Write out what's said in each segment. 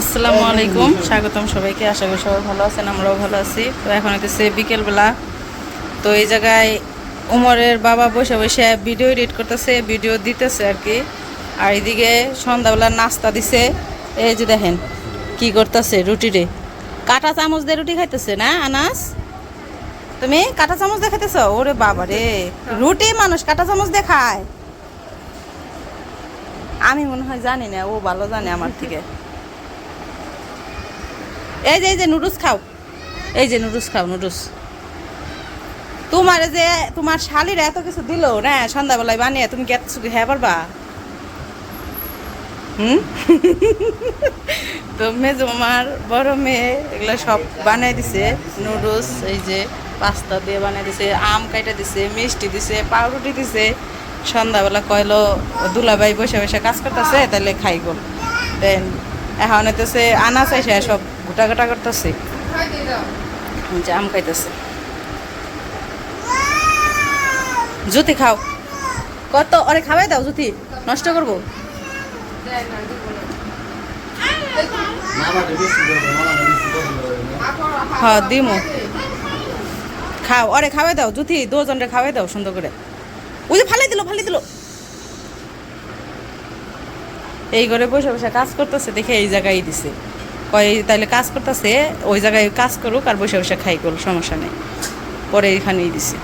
আসসালামু আলাইকুম। স্বাগতম সবাইকে। আশা করি সবাই ভালো আছেন, আমরাও ভালো আছি। তো এখন হইতেছে বিকেলবেলা। তো এই জায়গায় উমরের বাবা বসে বসে ভিডিও এডিট করতেছে, ভিডিও দিতেছে আর কি। আর এদিকে সন্ধ্যাবেলা নাস্তা দিছে। এই যে দেখেন, কি করতেছে রুটি রে। কাটা চামচ দিয়ে রুটি খাইতেছে না, আনাস? তুমি কাটা চামচ দিয়ে খাইতেছ? ওরে বাবা রে। রুটি মানুষ কাটা চামচ দিয়ে খায়। আমি মনে হয় জানি না, ও ভালো জানে আমার থেকে। এই যে এই যে, নুডলস খাও। এই যে, নুডলস খাও, নুডলস। তোমার যে, তোমার শালিরা এত কিছু দিল, না, সন্ধ্যাবেলায় বানিয়ে তুমি কি এত কিছু হ্যাঁ পারবা? হুম? তো মেজো বড় মেয়ে এগুলো সব বানিয়ে দিছে, নুডলস, এই যে, পাস্তা দিয়ে বানিয়ে দিছে, আম কাইটা দিছে, মিষ্টি দিছে, পাউরুটি দিছে। সন্ধ্যাবেলা কইলো, দুলাভাই বসে বসে কাজ করতেছে তাহলে খাইব। দেন, এখন হইতেছে আনা চাইছে সব গোটা গোটা করতেছে আম খাইতেছে। জুতি খাও। কত? অরে খাওয়াই দাও জুতি। নষ্ট করব। হ্যাঁ দিমু। খাও। অরে খাওয়াই দাও জুথি দুজনরে খাওয়াই দাও সুন্দর করে। ওই যে ফালাই দিল ফালাই দিল। এই ঘরে বসে বসে কাজ করতেছে, দেখে এই জায়গায় দিছে। কয় তাইলে কাজ করতেছে ওই জায়গায় কাজ করুক আর বসে বসে খাই করুক সমস্যা নেই পরে এইখানেই দিছে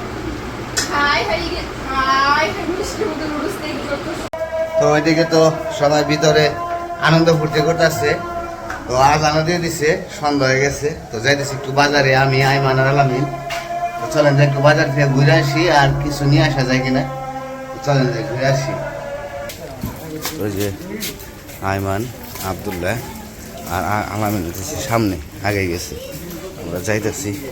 তো ওইদিকে তো সবাই ভিতরে আনন্দ ফুর্তি করতেছে তো আজ আনন্দ দিয়ে দিছে সন্ধ্যা হয়ে গেছে তো যাইতেছি একটু বাজারে আমি আইমান আর আলামিন তো চলেন একটু বাজার থেকে ঘুরে আসি আর কিছু নিয়ে আসা যায় কিনা তো চলেন ঘুরে আসি ওই যে আইমান আবদুল্লাহ আর আ- আলামিন হচ্ছে সামনে আগে গেছে। আমরা যাইতেছি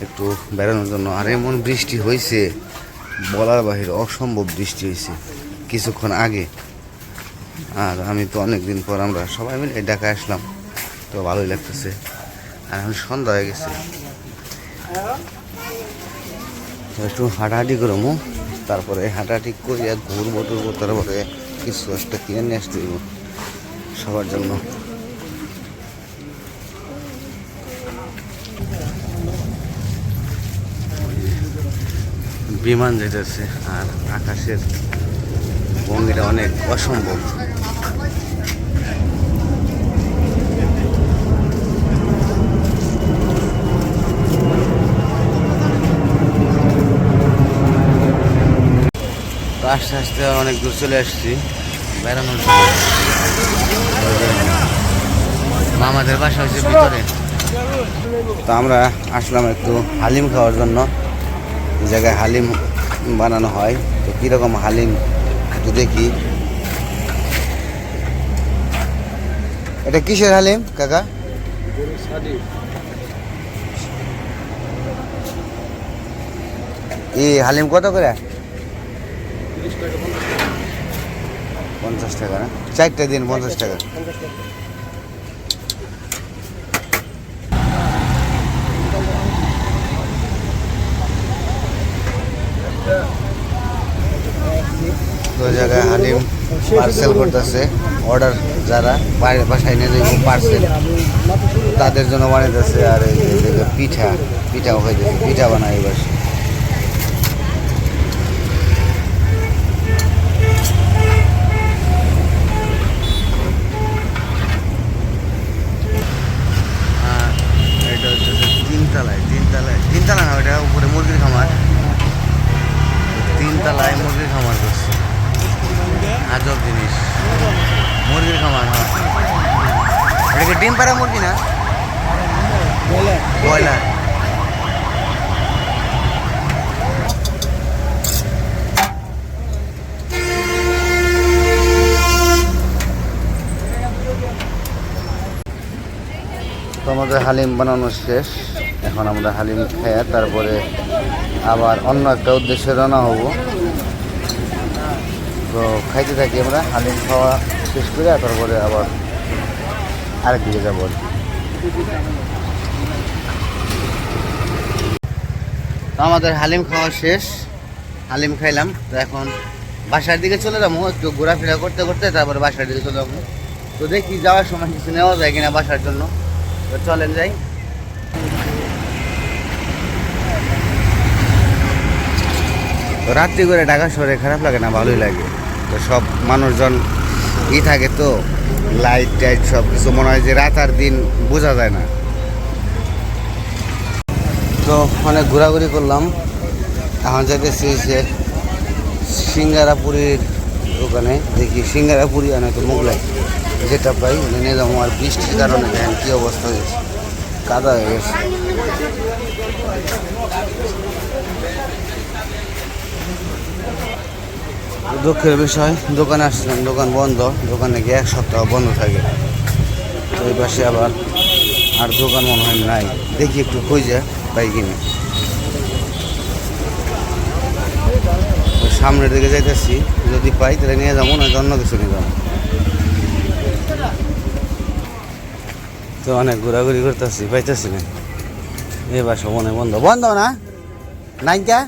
একটু বেড়ানোর জন্য। আর এমন বৃষ্টি হয়েছে বলার বাহির অসম্ভব বৃষ্টি হয়েছে কিছুক্ষণ আগে। আর আমি তো অনেক দিন পর আমরা সবাই মিলে ঢাকায় আসলাম, তো ভালোই লাগতেছে। আর এখন সন্ধ্যা হয়ে গেছে। একটু হাঁটাহাঁটি করব তারপরে হাঁটাহাঁটি করিয়া ঘুরবো টুরবো, তারপরে কিছু একটা কিনে নিয়ে আসতে সবার জন্য। বিমান যেতেছে আর আকাশের ভঙ্গিটা অনেক অসম্ভব। আস্তে আস্তে অনেক দূর চলে আসছি, বেড়ানোর মামাদের বাসা হচ্ছে ভিতরে। তো আমরা আসলাম একটু হালিম খাওয়ার জন্য। জায়গায় হালিম বানানো হয়। তো কীরকম হালিম একটু দেখি। এটা কিসের হালিম, কাকা? এই হালিম কত করে? পঞ্চাশ টাকা না? চারটে দিন পঞ্চাশ টাকা। তো জায়গায় হালিম পার্সেল করতেছে। অর্ডার যারা বাসায় নিয়ে যাইব পার্সেল তাদের জন্য বানাইতেছে। আর এই যে পিঠা, পিঠাও হইতেছে পিঠা বানাই এবার। তো আমাদের হালিম বানানো শেষ। এখন আমরা হালিম খেয়ে তারপরে আবার অন্য একটা উদ্দেশ্যে রওনা হব। তো খাইতে থাকি আমরা, হালিম খাওয়া শেষ করে তারপরে আবার আরেক দিকে যাব আর কি। আমাদের হালিম খাওয়া শেষ। হালিম খাইলাম। তো এখন বাসার দিকে চলে যাব। একটু ঘোরাফেরা করতে করতে তারপরে বাসার দিকে চলে যাব। তো দেখি যাওয়ার সময় কিছু নেওয়া যায় কিনা বাসার জন্য। তো চলেন যাই। তো রাত্রি করে ঢাকা শহরে খারাপ লাগে না? ভালোই লাগে। তো সব মানুষজন ই থাকে তো। লাইট টাইট সব কিছু মনে হয় যে রাত আর দিন বোঝা যায় না। তো অনেক ঘোরাঘুরি করলাম। এখন যাইতেছি যে সিঙ্গারাপুরির দোকানে। দেখি সিঙ্গারাপুরি নয়তো মোগলাই। যেটা পাই নিয়ে যাব। আর বৃষ্টির কারণে দেখেন কী অবস্থা হয়েছে। কাদা হয়ে গেছে। দুঃখের বিষয়, দোকানে আসছিলাম দোকান বন্ধ। দোকানে গিয়ে এক সপ্তাহ বন্ধ থাকে। তো এই পাশে আবার আর দোকান মনে হয় নাই। দেখি একটু খুঁজে। পাই কিনে সামনের দিকে যাইতেছি, যদি পাই তাহলে নিয়ে যাব না অন্য কিছু নিয়ে যাব। তো অনেক ঘোরাঘুরি করতেছি, পাইতেছি না। এবার বাসা হয় বন্ধ। বন্ধ না? নাইকা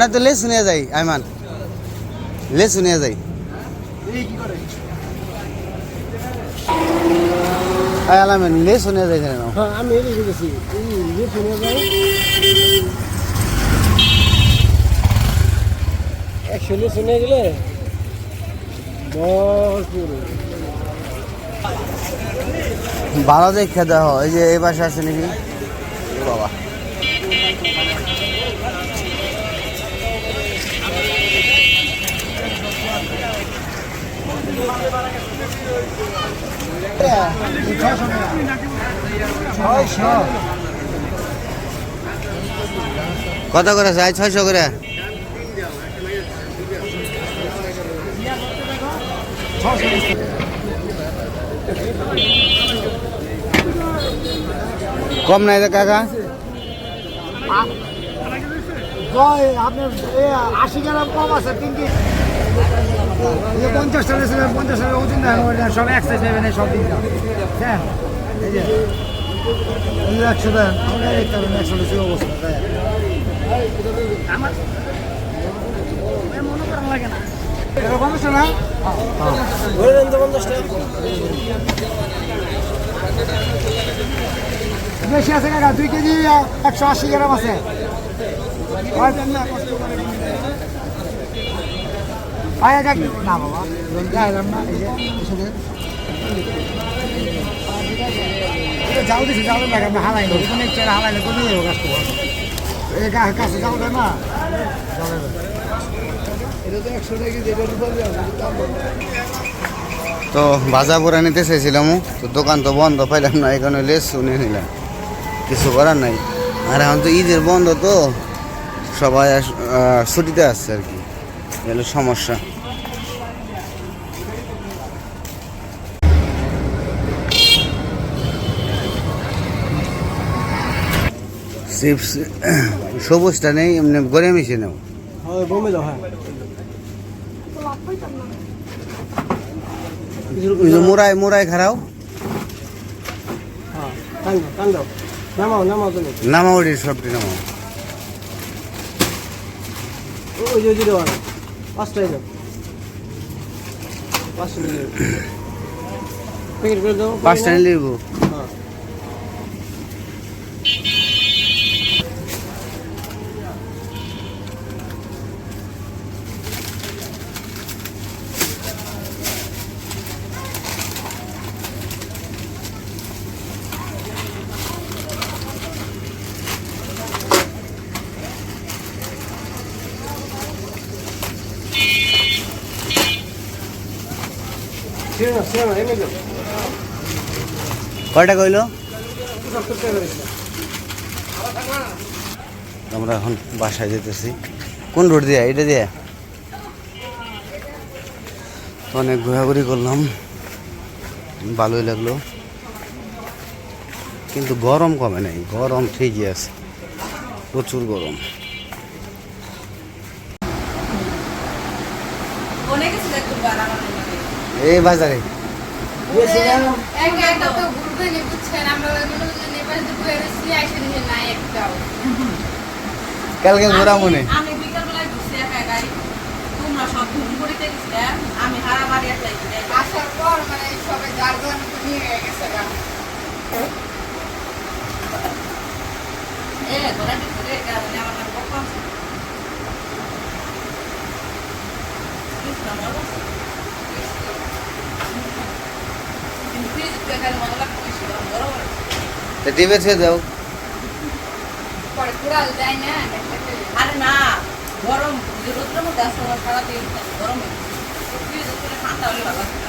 না তো লে শুনিয়া যাই, আইমান। লে শুনিয়া যাই। লে যাই হ্যাঁ আমি এই গেছি। এই যে শুনে যাই একশো শুনে গেলে ভালো দেখে দেখো এই যে এই বাসা আছে নাকি? বাবা। কত করে চাই? ছয়শো করে। কম নাই রে কাকা। আপনার আশি গ্রাম কম আছে তিন পঞ্চাশ টাকা ছিল পঞ্চাশ টাকা ওজন সব একশো নেবেন সব দিন হ্যাঁ এই যে একশো দেন আমরা দেখতে পাবেন একশো বেশি অবস্থা তাই আমার মনে করা লাগে না। পঞ্চাশ টাকা বেশি আছে কাকা দুই কেজি একশো আশি গ্রাম আছে। আয়া যাক না বাবা যাইলাম না এই যে এসে যাও দিছি যাও লাগে আমি হালাই নি কোনো ইচ্ছা হালাইলে কোনো যাব কাজ করব এই কাছে যাও না তো ভাজা পোড়া নিতে চাইছিলাম তো দোকান তো বন্ধ পাইলাম না এখানে লেস শুনে নিলাম। কিছু করার নাই। আর এখন তো ঈদের বন্ধ তো সবাই ছুটিতে আসছে আর কি। এগুলো সমস্যা। চিপস সবুজটা নেই এমনি গড়ে মিশে নেও হয় হ্যাঁ। ওই যে মোড়াই মোড়াই খারাও। হ্যাঁ নামাও নামাউড়ির সবটি নামাও। পাঁচটা দিলে প্যাকেট করে দাও পাঁচটা নিলে দিব। হ্যাঁ ছেড়ে না ছেড়ে না এনে যাও কয়টা কইলো? আমরা এখন বাসায় যেতেছি। কোন রোড দিয়ে? এটা দিয়ে? অনেক ঘোরাঘুরি করলাম। ভালোই লাগল। কিন্তু গরম কমে নাই। গরম ঠিকই আছে। প্রচুর গরম অনেক কিছু দেখতে পারা এই বাজারে একা একা তো ঘুরতে নি বুঝছেন আমরা ওইগুলো যে নেপালে যে ঘুরে এসেছি আইসে নিয়ে নাই একটাও। কালকে ঘোরা মনে? আমি বিকালবেলায় ঘুরছি একা একাই। তোমরা সব ধুম করিতে আমি হারা বাড়ি একলাই আসার পর মানে সবাই যার যার নিয়ে গেছে এ তোরা কি করে কারণে আমার নাম আছে কৃষ্ণ মজা আছে। কিন্তু ফ্রিজ দেখার মজা লাগতো বেশি গরম গরম তো টিভি ছেড়ে দাও। আরে না গরম রোদ্রের মধ্যে আসলে সারাদিন গরম। ঠান্ডা হলে ভালো